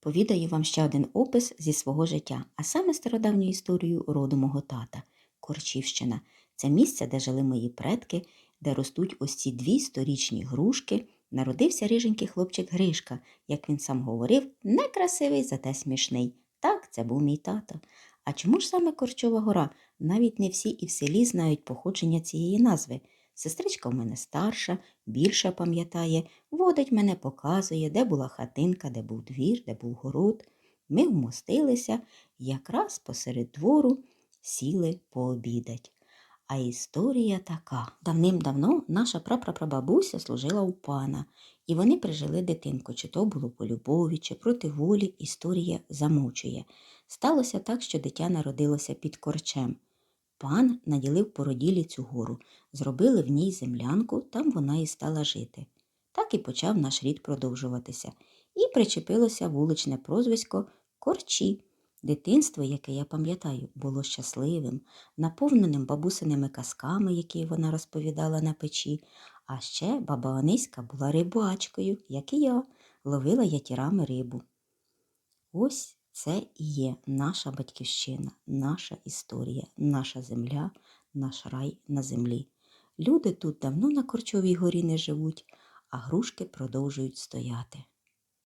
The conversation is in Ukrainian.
Повідаю вам ще один опис зі свого життя, а саме стародавню історію роду мого тата Корчівщина. Це місце, де жили мої предки, де ростуть ось ці дві сторічні грушки. Народився риженький хлопчик Гришка, як він сам говорив, не красивий, зате смішний. Так, це був мій тато. А чому ж саме Корчова гора? Навіть не всі і в селі знають походження цієї назви. Сестричка в мене старша, більше пам'ятає, водить мене, показує, де була хатинка, де був двір, де був город. Ми вмостилися, якраз посеред двору сіли пообідать. А історія така. Давним-давно наша прапрапрабабуся служила у пана, і вони прижили дитинку, чи то було по любові, чи проти волі, історія замовчує. Сталося так, що дитя народилося під корчем. Пан наділив породілі цю гору, зробили в ній землянку, там вона і стала жити. Так і почав наш рід продовжуватися. І причепилося вуличне прозвисько Корчі. Дитинство, яке я пам'ятаю, було щасливим, наповненим бабусиними казками, які вона розповідала на печі. А ще баба Ониська була рибачкою, як і я, ловила ятірами рибу. Ось це і є наша батьківщина, наша історія, наша земля, наш рай на землі. Люди тут давно на Корчовій горі не живуть, а грушки продовжують стояти.